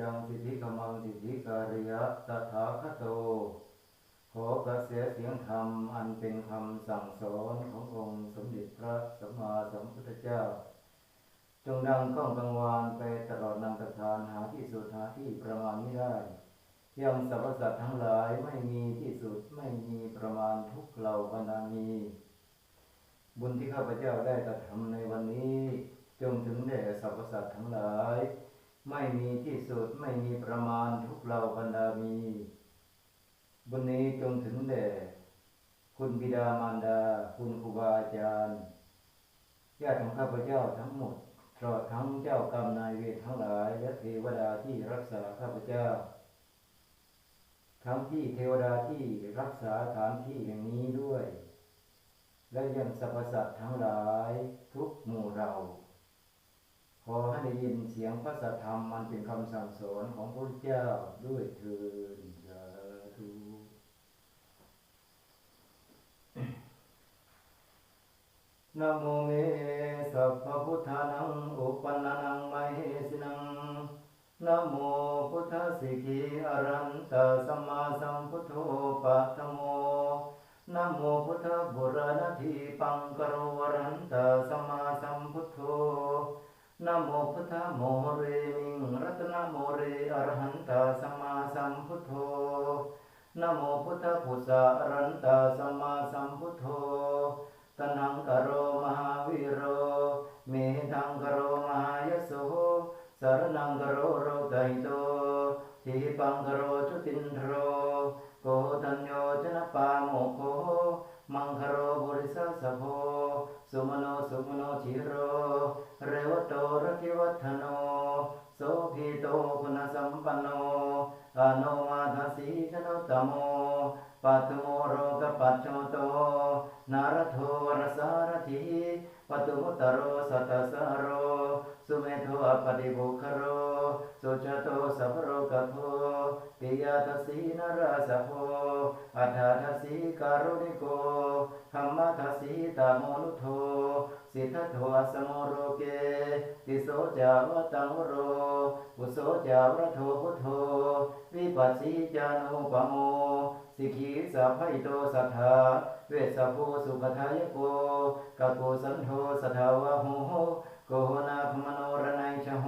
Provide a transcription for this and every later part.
จังสิทธิกมังสิทธิการยะตถาคโต ขอกระเสียเสียงธรรมอันเป็นคำสั่งสอนขององค์สมเด็จพระสัมมาสัมพุทธเจ้า จงดังก้องกังวานไปตลอดนำประทานหาที่สุดหาที่ประมาณไม่ได้ ยังสรรพสัตว์ทั้งหลายไม่มีที่สุดไม่มีประมาณทุกเหล่าบรรดามีบุญที่ข้าพเจ้าได้กระทำในวันนี้ จงถึงแด่สรรพสัตว์ทั้งหลาย ไม่มีที่สุดไม่มีประมาณทุกเหล่าบรรดามี บุญนี้จงถึงแด่คุณบิดามารดา คุณครูบาอาจารย์ญาติของข้าพเจ้าทั้งหมดตลอดทั้งเจ้ากรรมนายเวรทั้งหลายและเทวดาที่รักษาข้าพเจ้า ทั้งที่เทวดาที่รักษาฐานที่แห่งนี้ด้วย และยังสรรพสัตว์ทั้งหลายทุกหมู่เรา อให้ได้ยินเสียงพระสัทธรรมมันเป็นคำสั่งสอนของพระเจ้าด้วยเถิดสาธุนะโมเมสัพพพุทธานังอุปนนังมหสินังนะโมพุทธสิกีอรันตสัมมาสัมพุทโธปัตโมนะโมพุทธบุรณทีปังกโรวรันตสัมมา นะโมพุทธโมเรมิงรัตนโมเรอรหันตสัมมาสัมพุทโธนะโมพุทธพุทธะอรันตสัมมาสัมพุทโธตนังกโรมหาวิโรเมธังกโรมหายโสสารนังกโรโรกหิโตทีปังกโร ระกิวัฒโนโสภิโตคุณสัมปันโนอโนมาทสีชนตโมปัตโมโรกปัจโชโตนารโทวรสารถีปตุมุตโรสัตสโรสุเมโทอปฏิบุคโรสุจโตสัพโรกโทปิยทัสีนราสโพอัฏฐทัสีการุณิโกธรรมทัสีตามนุโท สิทธโทสโมโรเกติโสจาวตังโรปุโสจาวรโทพุทโธวิปัสสีจานุปโมสิกีสัพพิโตสัทธาเวสสะโพสุปทายโกกะโกสันโทสัทธาวะโหโกนาภมโนรนัยชโห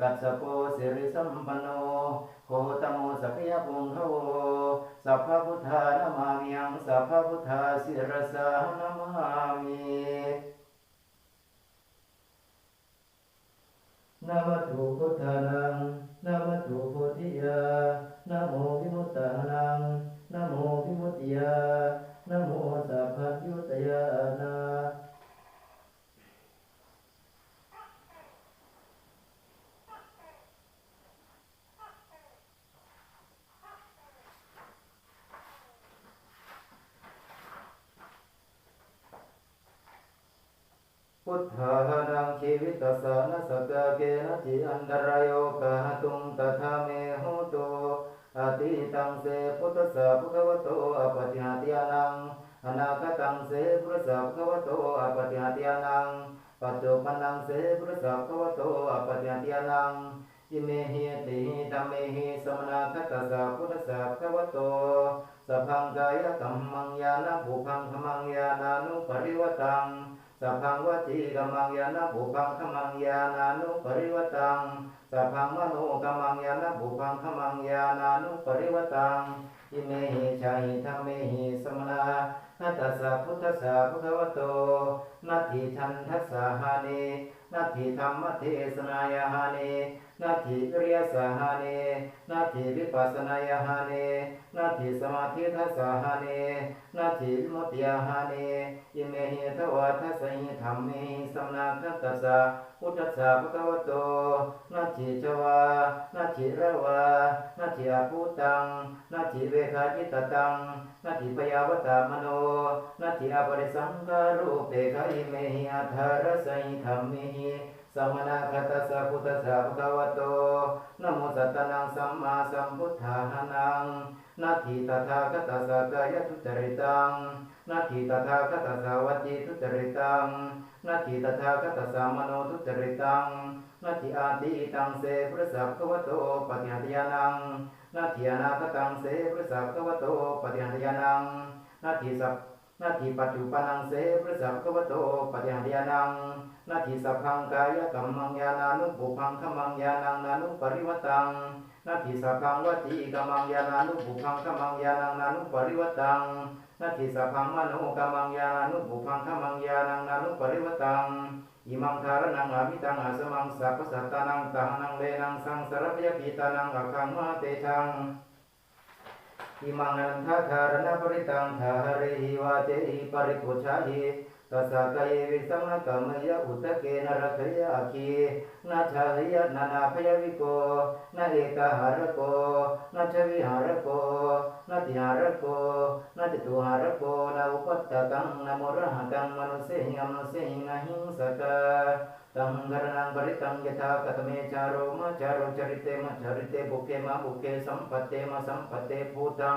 กัสสโปสิริสัมปันโนโคตโมสักยปุงโหสัพพพุทธานามามิยังสัพพพุทธาสิรสานามามิ นะมะตุพุทธานังนะมะตุโพธิยานโมวิมุตตานังนโมวิมุตติยานโมสัพพยุตยานาพุทธา วิตสานสกะเกนะจิอันตรายโยกะตุงตถาเมหุโตอติตังเสพุทธสสะภะควะโตอปฏิหาติยานังอนาคตังเสพุทธสสะภะควะโตอปฏิหาติยานังปัจจุบันังเสพุทธสสะภะควะโตอปฏิหาติยานังอิเมหิติธัมเมหิสมนาคตสสะพุทธสสะภะควะโตสัพพังกายกัมมังญาณบุพังขมังญาณานุปริวตัง สัพพังวจีกัมมังยานะบุพังขมังยานานุปริวตังสัพพังมโนกัมมังยานะบุพังขมังยานานุปริวตังอิเมหิชาหิธรรมเมหิสมนานัตสสะพุทธสสะพุทธวะโตนัตถิทันทัสสะหานิ นาทีธรรมเทศนายหานีนาทีเริยสหานีนาทีวิปัสนายหานีนาทีสมาธิทัสหานีนาทีมุติยหานิอิเมหิทวทัสสหิธรรมเมหิสมนาคัตตสสะ พุทธัสสะภะคะวะโตนัตถิจวานัตถิระวานัตถิอาภูตังนัตถิเวคาจิตตังนัตถิปยาวตามโนนัตถิอปริสังการุเปกะอิเมหิอัทธารสหิธรรมเมหิสมนาคตสสะพุทธสสะภะคะวะโตนโมสัตตนังสัมมาสัมพุทธานัง นาทีตถาคตสากายทุจริตังนาทีตถาคตสาวจีทุจริตังนาทีตถาคตสามโนทุจริตังนาทีอาทิตังเสพระสัพพวโตปฏิหันตยานังนาทีอนาคตังเสพระสัพพวโตปฏิหันตยานังนาทีสัพนาทีปัจจุบันังเสพระสัพพวโตปฏิหันตยานังนาทีสัพพังกายกัมมังยานานุปุพังขมังยานังนานุปริวตัง นาทีสัพพังวจีกัมมังยานานุปุพังขมังยานังนานุปริวตังนาทีสัพพังมโนกัมมังยานานุปุพังขมังยานังนานุปริวตังอิมังคารนังอภิตังอาสมังสัพพสัตตานังตังนังเวนังสังสารพยปิตานังอัคคังมาเตชังอิมังนันทธารณปริตังทาริหิวาเตหิปริปุชาหิ ตัสสะกาวิสังกรมยะอุตเกนรคยะอคีนาชาลิยะนานาพยวิโกนาเอกหารโกนาชวิหารโกนาติหารโกนาติตุหารโกนาอุปตตะกังนาโมรหัตังมนุเสหิงมนุเสหิงหิงสกาตังกรนังบริตังยถากตเมจาโรมาจารุจริเตมาจริเตบุเคมาบุเคสัมปเตมาสัมปเตภูตัง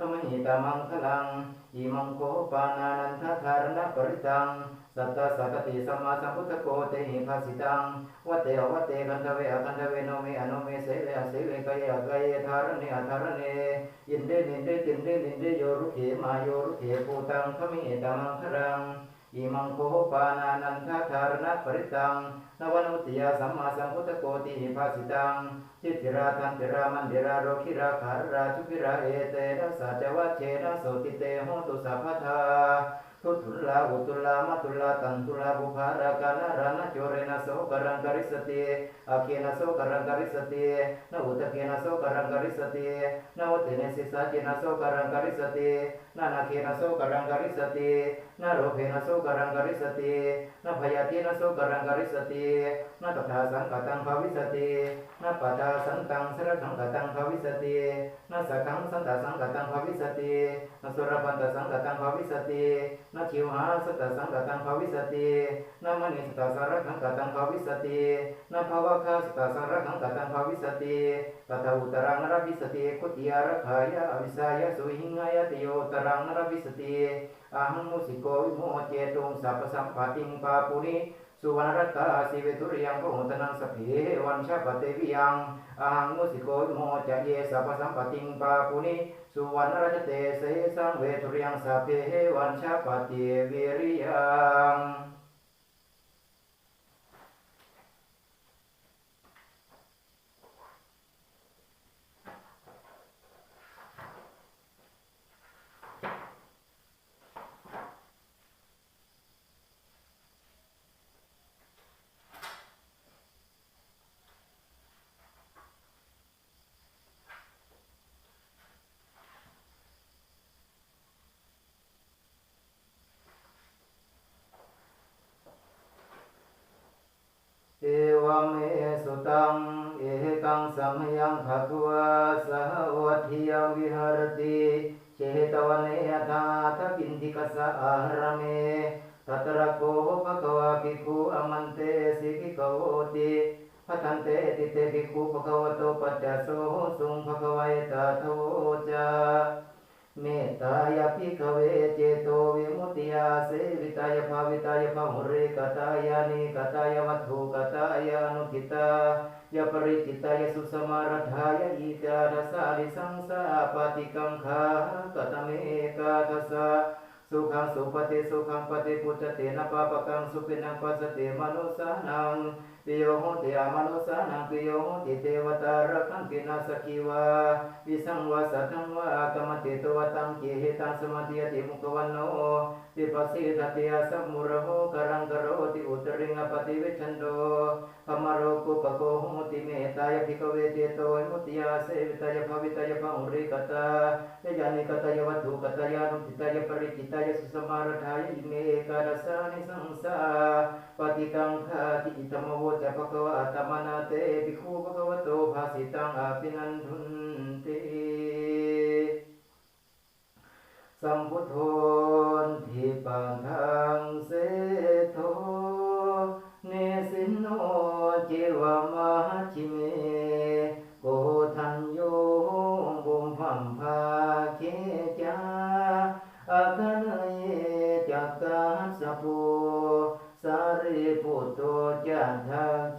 ขมิตามังคลังอิมังโคปานานันทธารณปริตัง สัตตสักติสัมมาสัมพุทธโกเตหิภาสิตังวัตเตอวัตเตกันทเวอกันทเวโนเมอโนเมเสเลอเสเวกายกายธารเนอธารเนยินเดนินเดตินเดนินเดโยรุเขมาโยรุเขปูตังขมิตามังคลัง อิมังโคปานานันทธารณปริตังนวนุติยาสัมมาสัมพุทธโกติภาสิตังจิติราทันติรามันเดราโรคิราคาราชุกิราเอเตนะสัจวัชเชนะโสติเตโหตุสัพพทาทุตุลาอุตุลามัตุลาตันตุลาบุภารากานารานะโจเรนะโสกรังกริสติอาเคนะโสกรังกริสตินะอุตเคนะโสกรังกริสตินะอุตเนสิสาเจนะโสกรังกริสตินะนาเคนะโสกรังกริสติ นะโรเพนะโสกรังกริสติ นาตินะโสกรังกริสตินะตถาสังกตังภาวิสตินะปัตาสังตังสรสังกตังภาวิสตินะสักังสันตสังกตังภาวิสตินะสุรปันตสังกตังภาวิสตินาชิวหาสตสังกตังภาวิสตินามณิสตสารขังกตังภาวิสตินาภาวะคาสตสารขังกตังภาวิสติตถาอุตรังนรวิสติคุติยารขายะอวิสายะสุหิงายะติโยตรังนรวิสติอหังมุสิโกวิโมเจตุงสัพพสัมปติงปาปุริ สุวรรณรัตตาสิเวทุริยังพหุตนังสเพวันชาปเตวิยังอาหังมุสิโกโมจะเยสัพสัมปติงปาปุณิสุวรรณรัตเตเสสังเวทุริยังสเพวันชาปเตวิริยัง เอวเมสุตังเอกังสัมยังภะคะวะสหวัฏฐิยังวิหารติเชตวันเนยธาทกินทิกั สสะอาหรเมตัตระโกภะคะวะภิกขุอมันเตสิกิกโวติพัทันเตติเตภิกขุภะคะวโตปัจจโสสุงภะคะวะเอตโทจาเมตตายพิกเวเจโตวิมุติยาเสวิตายภาวิตายภาหุเรกตายานิกตายวัตถุกตายานุทิตายปริจิตายสุสมารัฐายอิจารสาริสังสาปฏิกังขากตเมกาทสสะ สุขังสุปฏิสุขังปฏิปุจเตนะปะปะกังสุปินังปัสสติมนุสานังปิโยโหติอามนุสานังปิโยโหติเทวตารักันตินาสกิวาวิสังวาสัทังวากรรมติตวตังกิหิตังสมาธิยติมุขวันโนติปัสสิทติยสัมมุระโหกรังกโรติอุตริงปฏิวิชันโดธรรมโรกุปโกโหติเมตายภิกเวเจโตมุติยาเสวิตายภวิตายภาหุริกตายานิกตายวัตถุกตายานุติตายปริจิตายสุสมารัฐายิเมกาดสานิสังสาปฏิกังคาติอิตมโวจะภะคะวะอัตมนาเตภิกขุภะคะวะโตภาสิตังอาภินันทุนเตสัมพุทโธทิปันทังเส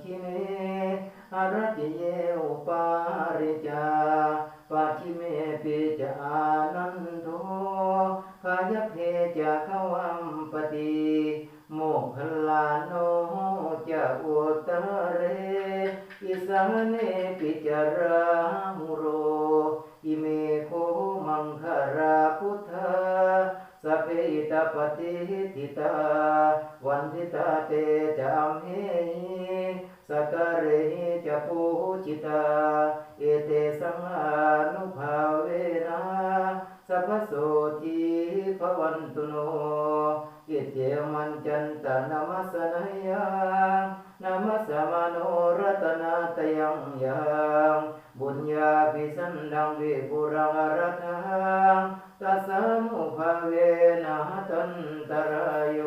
คิเมอรติเยอุปาริจาปัทิเมปิจานันโทกายเพจะขวัมปติโมกขลาโนจะอุตเรอิสังเนปิจารามุโร อิเมโคมังคาราพุทธาสเพตาปฏิทิตาวันทิตาเตจามเฮ สกเรหิจะปูจิตา เอเตสังอานุภาเวนะสัพพโสทีภวันตุโนอิเตมันจันตนามัสนายานามัสมาโนรัตนาตยังยังบุญญาภิสันดังวิปุรังรัตหังตัสสานุภาเวนะตันตรายโย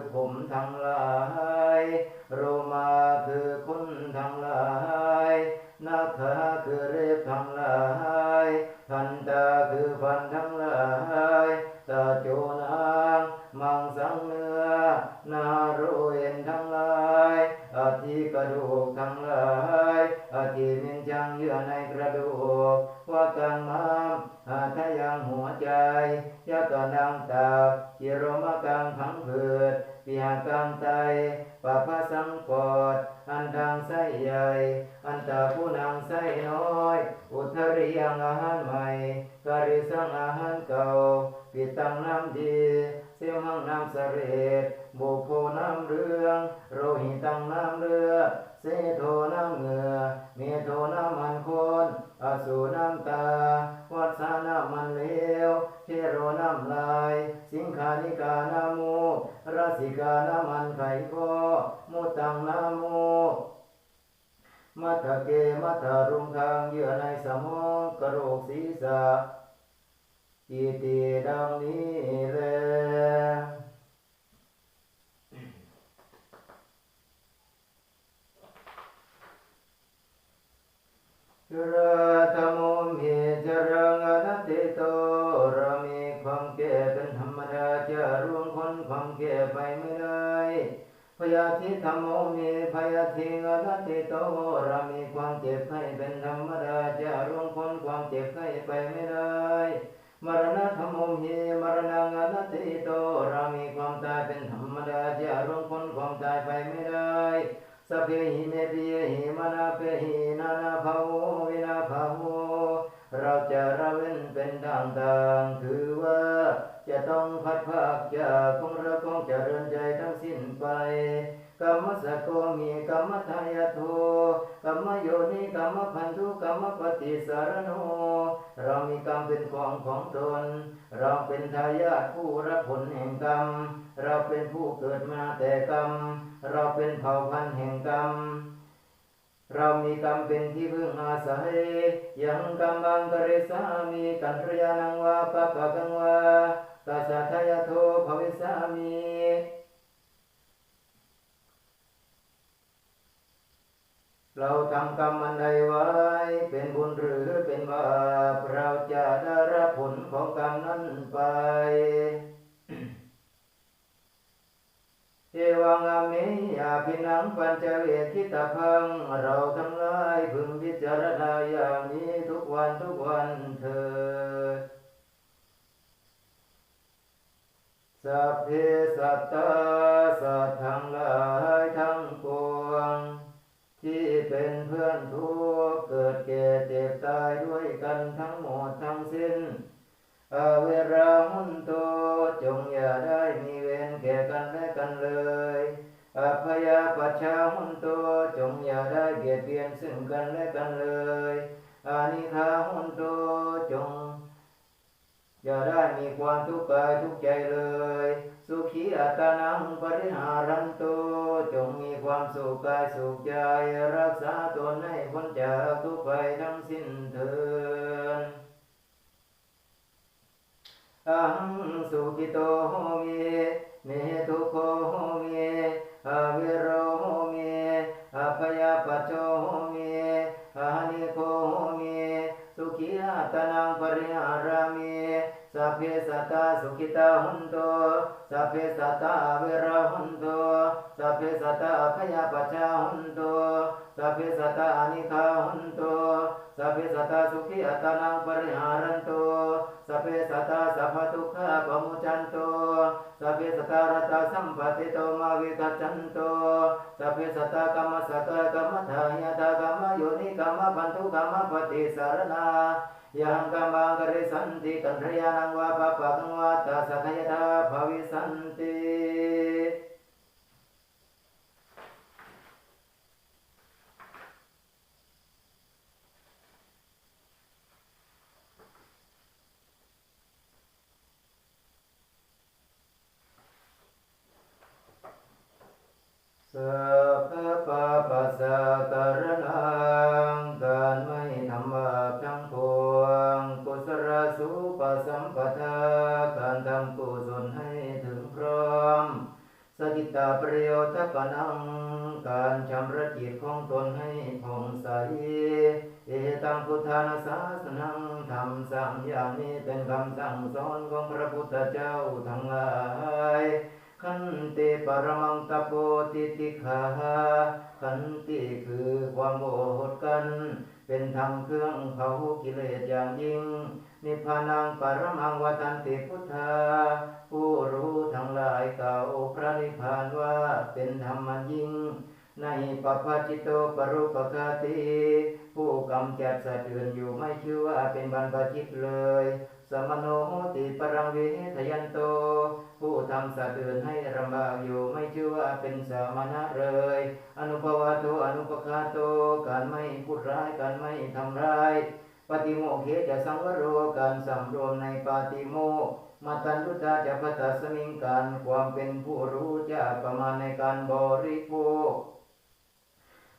คือผมทั้งหลาย โรมาคือคนทั้งหลายนาคาคือเล็บทั้งหลายพันตาคือฟันทั้งหลายตาโจนางมังสังเนื้อนาโรเอ็นทั้งหลายอธิกระดูกทั้งหลาย องกระโหลกศีรษะอิติดังนี้แลระ พยาธิธรรมโมมีพยาธิอนัติโตเรามีความเจ็บไข้เป็นธรรมดาจะร่วงพ้นความเจ็บไข้ไปไม่ได้ มรณะธรรมโมหิมรณังอนัตติโตเรามีความตายเป็นธรรมดาจะร่วงพ้นความตายไปไม่ได้สเพหิเมปิยหิมนาเพหินานาภาโววินาภาโวเราจะระเว้นเป็นต่างๆคือ ต้องพัดภาคจากของเราของเจริญใจทั้งสิ้นไปกรรมสกโกมีกรรมทายาโทกรรมโยนิกรรมพันธุกรรมปฏิสารโนเรามีกรรมเป็นของของตน เราเป็นทายาทผู้รับผลแห่งกรรม เราเป็นผู้เกิดมาแต่กรรม เราเป็นเผ่าพันธุ์แห่งกรรมเรามีกรรมเป็นที่พึ่งอาศัยยังกรรมังกริสามีกันตรยานังวาปะปะกังวา ตัสสะทายโทภวิสามีเราทำกรรมอันใดไว้ เป็นบุญหรือเป็นบาปเราจะได้รับผลของกรรมนั้นไปเอวังอเมยาพินังปัญจเวทิตาพัง เราทั้งหลายพึงพิจารณาอย่างนี้ทุกวันทุกวันเถิด สัพเพสัตตาสัตว์ทั้งหลายทั้งปวง ที่เป็นเพื่อนทุกข์เกิดแก่เจ็บตายด้วยกันทั้งหมดทั้งสิ้นอเวราหุนโตจงอย่าได้มีเวรแก่กันและกันเลยอภยาปัชาหุนโตจงอย่าได้เบียดเบียนซึ่งกันและกันเลยอานิคาหุนโตจง อย่าได้มีความทุกข์กายทุกใจเลย สุขีอัตนังปริหารันโตจงมีความสุขกายสุขใจรักษาตนให้พ้นจากทุกไปทั้งสิ้นเถิดอังสุขิโตโหมิเนทุโคโหมิอวิโร พเพสัตตาสุขิตาหุนโตสัพเพสัตตาเวรหุนโตสัพเพสัตตาพยาปัจจาหุนโตสัพเพสัตตาอานิคาหุนโตสัพเพสัตตาสุขิอัตานังปริหารันโตสัพเพสัตตาสัพพทุกขะปมุจันโตสัพเพสัตตารัตตาสัมปติโตมาวิกัจจันโตสัพเพสัตตากรรมสัตตากรรมทายตากรรมโยนิกรรมปันทุกรรมปฏิสารนา ยังกำบังกริสันติกันทยานังวาปะปะกังวาตาสัทยตาภวิสันติสั ประโยชน์ปนัง การชำระจิตของตนให้ผ่องใส เอตังพุทธานาสาสนังทำสั่งอย่างนี้เป็นคำสั่งสอนของพระพุทธเจ้าทั้งหลายขันติปรมังตโปติติขาขันติคือความโอดกัน เป็นธรรมเครื่องเผากิเลสอย่างยิ่ง นิพพานังปรมังวัตันติพุทธาผู้รู้ทั้งหลายกล่าวพระนิพพานว่าเป็นธรรมยิ่ง ในปัปปจิตโตปรุปกาติผู้กำจัดสัตว์อื่นอยู่ไม่ชื่อว่าเป็นบรรพชิตเลย สมโนโหติปรังเวทยันโต ผู้ทำสัตว์อื่นให้ลำบากอยู่ไม่ชื่อว่าเป็นสามณะเลย อนุภวาโตอนุปคาโต การไม่พูดร้ายการไม่ทำร้าย ปฏิโมกข์เหจะสังวโรการสำรวมในปาติโมกมาตันตุตาจะพัตสมิงการความเป็นผู้รู้จะประมาณในการบริโภค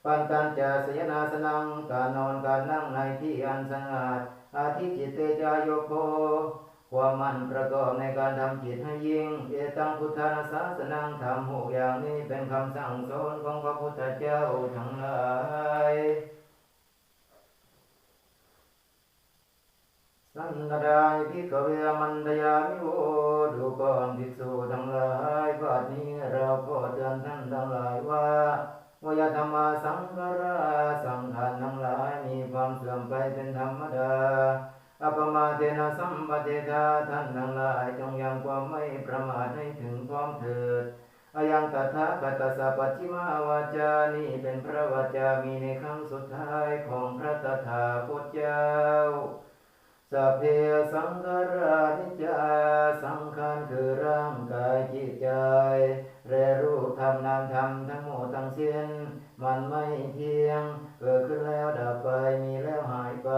ปันตันจะสยนาสนังการนอนการนั่งในที่อันสงัดอาทิจิตเตจายโคความมั่นประกอบในการทำจิตให้ยิ่ง เอตังพุทธานาสาสนังทำหกอย่างนี้เป็นคำสั่งสอนของพระพุทธเจ้าทั้งหลาย สันดายพิกเวมันดยามิโวดูก่อนภิกษุทั้งหลายบัดนี้เราขอเตือนท่านทั้งหลายว่าวยธรรมสังฆราสังขารทั้งหลายมีความเสื่อมไปเป็นธรรมดาอัปมาเทนะสัมปเทธาท่านทั้งหลายจงยังความไม่ประมาทให้ถึงพร้อมเถิดอายังตถาคตสัพพิมาวาจานี่เป็นพระวจามีในครั้งสุดท้ายของพระตถาคตเจ้า สเพสังขารานิจจาสังขารคือร่างกายจิตใจ และรูปธรรมนามธรรมทั้งหมดทั้งสิ้น มันไม่เที่ยง เกิดขึ้นแล้วดับไป มีแล้วหายไป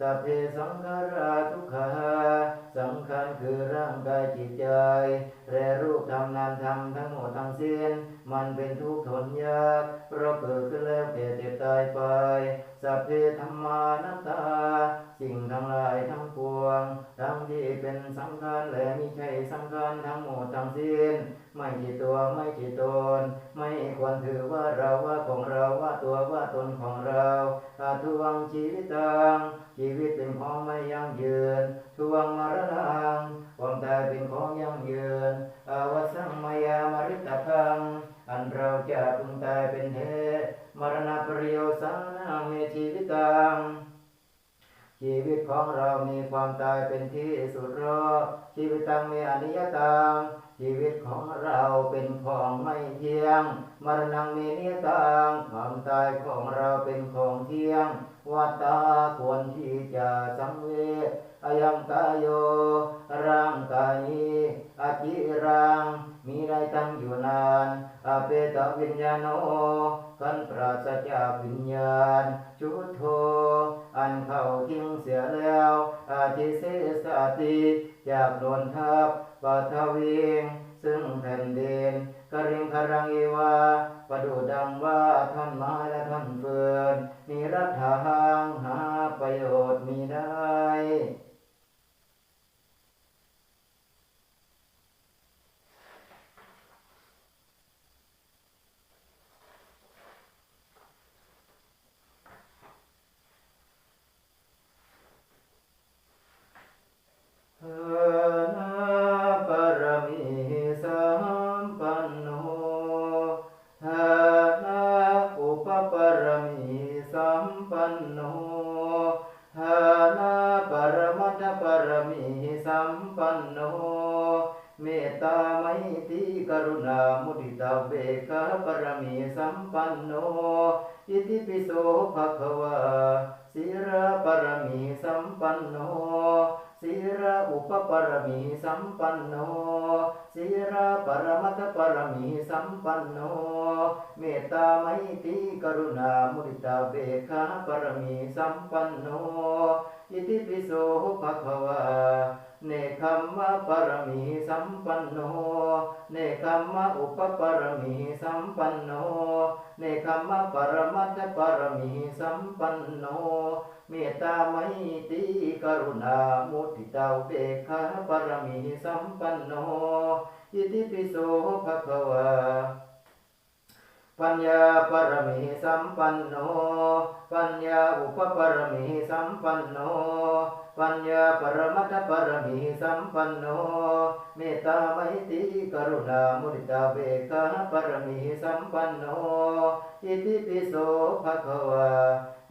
สัพเพสังขาราทุกขาสังขารคือร่างกายจิตใจและรูปธรรมนามธรรมทั้งหมดทั้งสิ้น มันเป็นทุกข์ทนยาก เพราะเกิดขึ้นแล้วแก่เจ็บตายไป สัพเพธรรมานัตตา สิ่งทั้งหลายทั้งปวง ทั้งที่เป็นสังขารและมิใช่สังขารทั้งหมดทั้งสิ้น ไม่กี่ตัวไม่กี่ตน ไม่ควรถือว่าเราว่าของเราว่าตัวว่าตนของเราอาทวงชีวิตังชีวิตเป็นของไม่ยั่งยืนทวงมรณังความตายเป็นของยั่งยืนอาวสังมายามริตพังอันเราจะพึงตายเป็นเหตุมรณะปริโยสังนาเมชีวิตังชีวิตของเรามีความตายเป็นที่สุดรอชีวิตตังมีอนิยตัง ชีวิตของเราเป็นของไม่เที่ยง มรณังมีนิตังความตายของเราเป็นของเที่ยงวัตตาควรที่จะสังเวชอายังกายโยร่างกายนี้อาจิรัง มีได้ตั้งอยู่นานอาเปตวิญญาโนกันปราศจากวิญญาณ จุโธอันเข้าทิ้งเสียแล้วอาทิเสสติจากโดนทับ ปัทวีงซึ่งแผ่นดินกริงครังอีวาประดูดังว่าท่อนไม้และท่อนเฟืนมีรัฐทางหาประโยชน์มีได้เอน ปันโนหานาปรมัตถปรมีสัมปันโนเมตตาไมตรีกรุณามุทิตาเบกาปรมีสัมปันโนอิติปิโสภะคะวาสีระปรมีสัมปันโน สีระอุปปรมีสัมปันโนสีระปรมัตถปรมีสัมปันโน เมตตาไมตรีกรุณามุริตาเบกขาปรมีสัมปันโน อิติปิโสภะคะวา เนคขมมะปรมิสัมปันโน เนคขมมะอุปปรมิสัมปันโน เนคขมมะปรมัตถปรมิสัมปันโน เมตตาไมตรีกรุณามุทิตาเบกขาปรมิสัมปันโน อิติปิโสภะคะวาปัญญาปรมิสัมปันโน ปัญญาอุปปรมิสัมปันโน ปัญญาปรมัตถปรมิสัมปันโน เมตตาไมตรีกรุณามุทิตาเบกาปรมิสัมปันโน อิติปิโสภะคะวา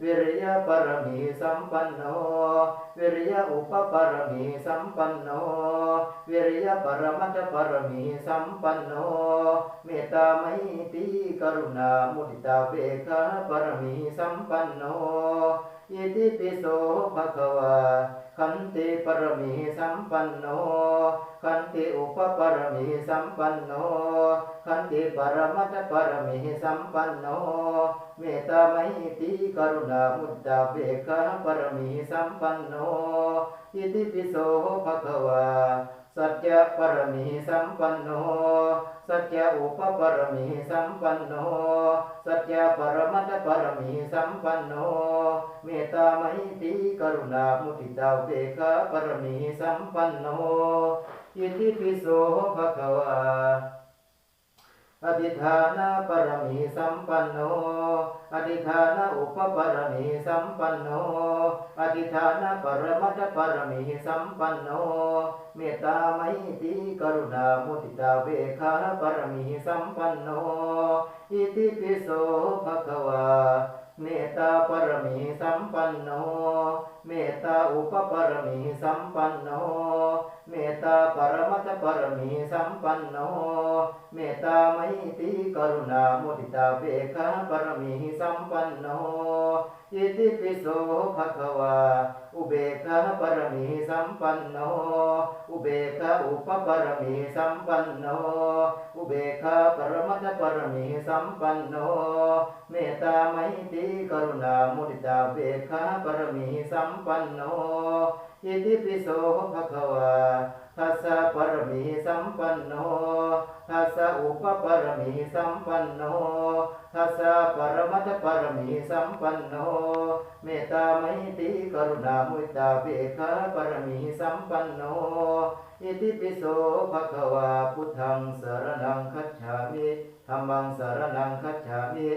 วิริยปรมิสัมปันโน วิริยอุปปรมิสัมปันโน วิริยปรมัตถปรมิสัมปันโน เมตตาไมตรีกรุณามุทิตาเบกาปรมิสัมปันโน อิติปิโสภะคะวาขันติปรมิสัมปันโนขันติอุปปรมิสัมปันโนขันติปรมัตถปรมิสัมปันโนเมตตาไมตรีกรุณามุตตาเบกขาปรมิสัมปันโนอิติปิโสภะคะวา สัจจะปรมิสัมปันโน สัจจะอุปปรมิสัมปันโน สัจจะปรมัตถปรมิสัมปันโน เมตตาไมตรีกรุณามุทิตาเบกะปรมิสัมปันโนยิติปิโสภะคะวา อธิฐานะปรมิสัมปันโน อธิฐานะอุปปรมิสัมปันโน อธิฐานะปรมัตถปรมิสัมปันโน เมตตาไมตรีกรุณามุทิตาเบกขาปรมิสัมปันโน อิติปิโสภะคะวา เมตตาปรมิสัมปันโน เมตตาอุปปรมิสัมปันโนเมตตาปรมัตปรมิสัมปันโนเมตตาไมตรีกรุณามุทิตาเบกาปรมิสัมปันโนอิติปิโสภะคะวาอุเบกาปรมิสัมปันโนอุเบกาอุปปรมิสัมปันโนอุเบกาปรมัตปรมิสัมปันโนเมตตาไมตรีกรุณามุทิตาเบกาปรมิสัมปันโนอิติปิโสภะคะวาทัสสะปรมิสัมปันโนทัสสะอุปปรมิสัมปันโนทัสสะปรมัตถปรมิสัมปันโน เมตตาไมตรีกรุณามุทิตาเบกาปรมิสัมปันโน อิติปิโสภะคะวาพุทธังสารณังคัจฉามิธัมมังสรณังคัจฉามิ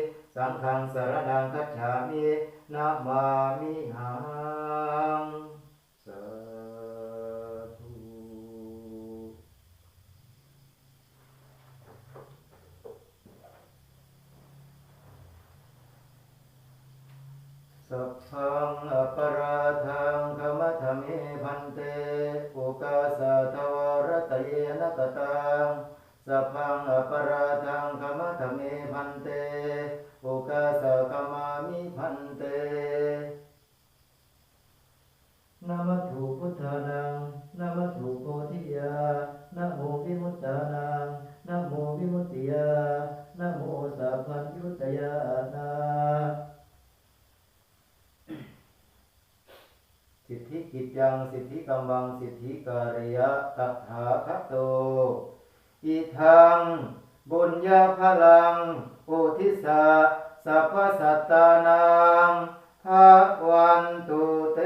สังฆังสรณังคัจฉามินะมามิหังสาธุสัพพังอปราทังขมะทะเมพันเต อุกาสะทวรตเยนะกตังสัพพัง กำบังสิทธิการิยะตถาคโต อิทัง บุญญาพลัง โอทิสะสัพพสัตตานังภาวันตุเต